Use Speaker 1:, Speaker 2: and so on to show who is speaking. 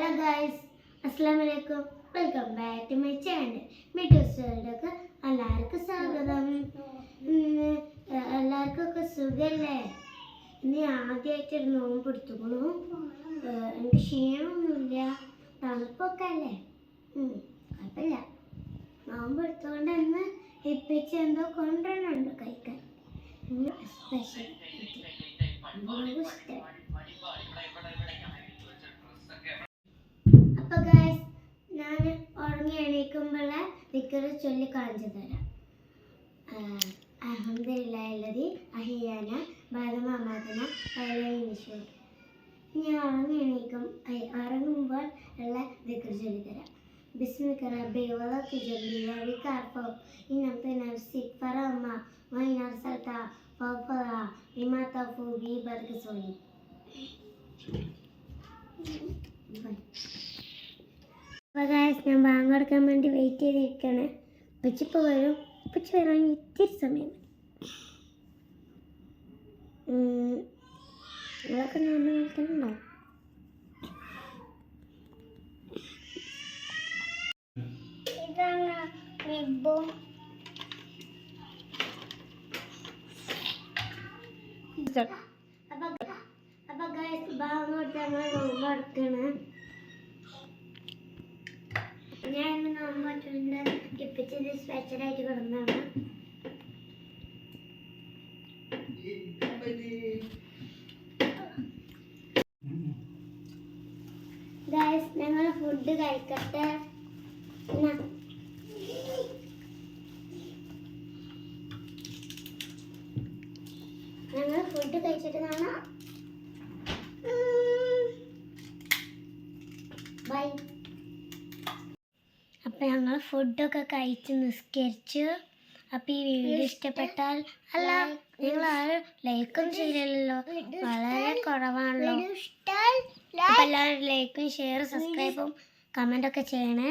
Speaker 1: Hello guys അസ്സാം വലൈക്കും welcome back to my channel Meadows വേൾഡൊക്കെ എല്ലാവർക്കും സ്വാഗതം. എല്ലാവർക്കും ഒക്കെ സുഖല്ലേ? ഇന്ന് ആദ്യമായിട്ട് ഒരു നോമ്പ് എടുത്തുക്കണു. എനിക്ക് ക്ഷീണമൊന്നുമില്ല. തണുപ്പൊക്കെ അല്ലേ? കുഴപ്പമില്ല. നോമ്പ് എടുത്തുകൊണ്ട് ഇന്ന് ഇപ്പിച്ച് എന്തോ കൊണ്ടുവരണുണ്ട് കഴിക്കാൻ. സ്പെഷ്യൽ ദിക്കറ് ചൊല്ലി കാണിച്ചു തരാം അഹമ്മദില്ലാതി അഹിയാന ബാലമാമാതന ഈശ്വർ ഞാൻ ഉറങ്ങി എണീക്കും ഐ, ഉറങ്ങുമ്പോൾ ഉള്ള ദിക്കറ് ചൊല്ലി തരാം بسمك ربي وضعت جنبي وبك أرفع إن في نفسك فرما وإن أرسلت فوفها بما تفو به برك سوني ഗായസ് ഞാൻ ബാങ്ക് കൊടുക്കാൻ വേണ്ടി വെയിറ്റ് ചെയ്തിരിക്കുകയാണ് ഉപ്പച്ചിപ്പോൾ വരും. ഉപ്പച്ചി വരാൻ ഇത്തിരി സമയം നിങ്ങളൊക്കെ നോർമൽ കളിക്കുന്നുണ്ടോ ഇതാണ് റിബും അപ്പൊ അപ്പൊ ഗായസ് ബാങ്ക് കൊടുത്ത് ഞങ്ങൾ നോമ്പ് എടുക്കണേ ഞാൻ ഫുഡ് കഴിക്കട്ടെ. ഞങ്ങൾ ഫുഡ് കഴിച്ചിട്ട് ബൈ അപ്പം ഞങ്ങൾ ഫുഡൊക്കെ കഴിച്ച് നിസ്കരിച്ചു. അപ്പം ഈ വീഡിയോ ഇഷ്ടപ്പെട്ടാൽ അല്ല നിങ്ങൾ ആരും ലൈക്കും ചെയ്യില്ലല്ലോ വളരെ കുറവാണല്ലോ. അപ്പം എല്ലാവരും ലൈക്കും ഷെയർ സബ്സ്ക്രൈബും കമന്റൊക്കെ ചെയ്യണേ.